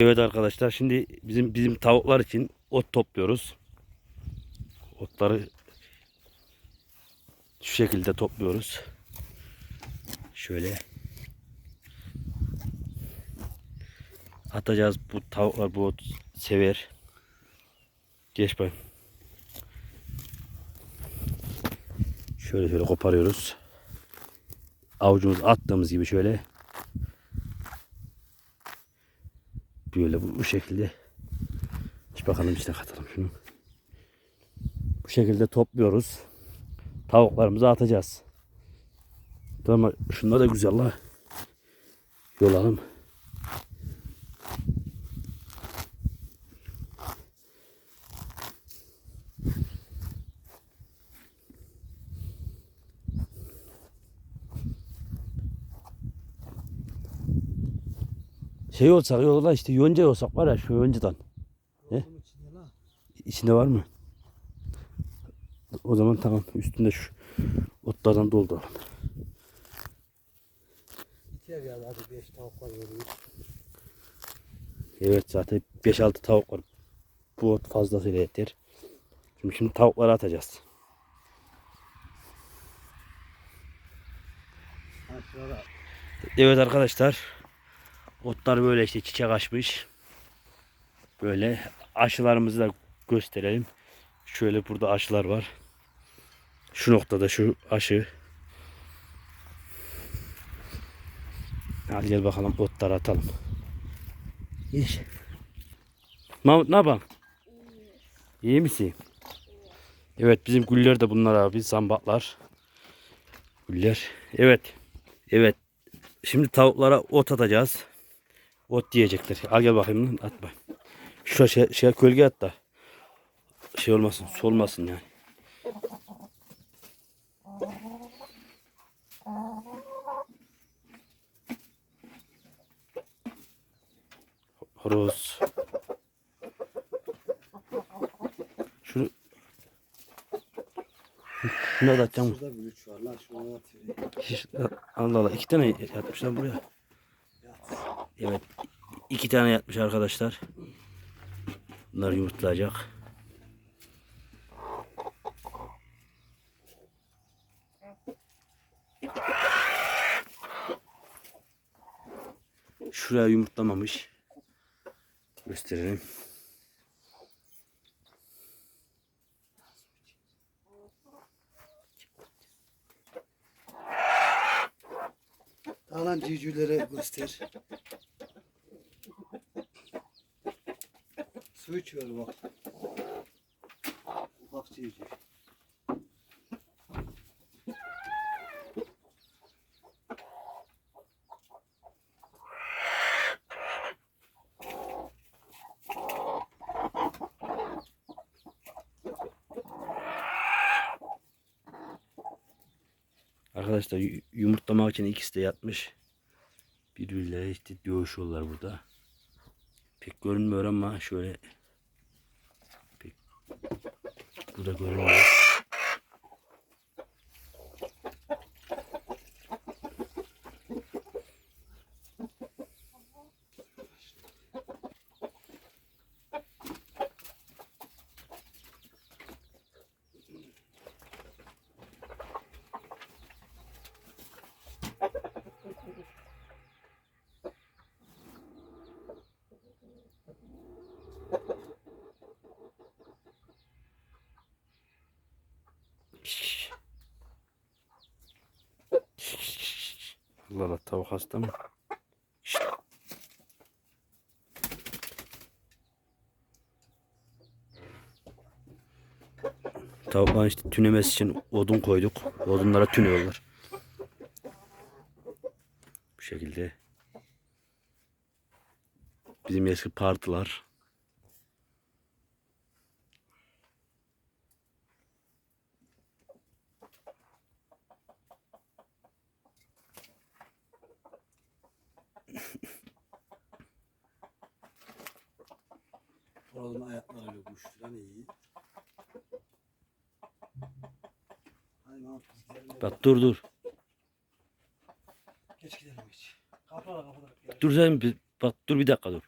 Evet arkadaşlar şimdi bizim bizim tavuklar için ot topluyoruz. Otları şu şekilde topluyoruz. Şöyle atacağız bu tavuklar bu ot sever. Geç bay. Şöyle şöyle koparıyoruz. Avucumuz attığımız gibi şöyle Böyle bu, bu şekilde. Aç bakalım içine katalım şunu. Bu şekilde topluyoruz. Tavuklarımızı atacağız. Tamam şunlar da güzel la. Yolalım. Şey olsak yola işte yonca olsak var ya şu yoncadan. He? İçinde var mı? O zaman tamam üstünde şu otlardan dolduralım. Bitiyor ya hadi 5 tavuk var veriyor. Evet zaten 5-6 tavuk var. Bu ot fazlasıyla yeter. Şimdi, şimdi tavukları atacağız. Evet arkadaşlar. Otlar böyle işte çiçek açmış. Böyle aşılarımızı da gösterelim. Şöyle burada aşılar var. Şu noktada şu aşı. Hadi gel bakalım otları atalım. Geç. Mahmut ne yapalım? İyi misin? Evet bizim güller de bunlar abi zambaklar. Güller. Evet. Evet. Şimdi tavuklara ot atacağız. Ot diyecekler. Al gel bakayım lan at bak. Şu şey, şey gölge at da. Şey olmasın, solmasın yani. Horoz. Şunu Şunu da atacağım. şurada bir üç var lan atıyor. Hiç- Allah Allah iki tane yatmışlar buraya. Evet iki tane yatmış arkadaşlar. Bunlar yumurtlayacak. Şuraya yumurtlamamış. Gösterelim. Daha lan civcivlere göster. Su içiyor bak. Ufak civciv. Arkadaşlar yu- yumurtlamak için ikisi de yatmış. Birbirleriyle işte dövüşüyorlar burada. Pek görünmüyor ama şöyle pek burada görünmüyor. Şşş. Şşş. Allah Allah tavuk hasta mı? Tavukların işte tünemesi için odun koyduk. Odunlara tünüyorlar. Bu şekilde. Bizim eski partılar. Oğlum ayakları güçlü lan iyi. Bak dur dur. Geç gidelim hiç. Kapılara kapılara. Dur sen bir, bak dur bir dakika dur.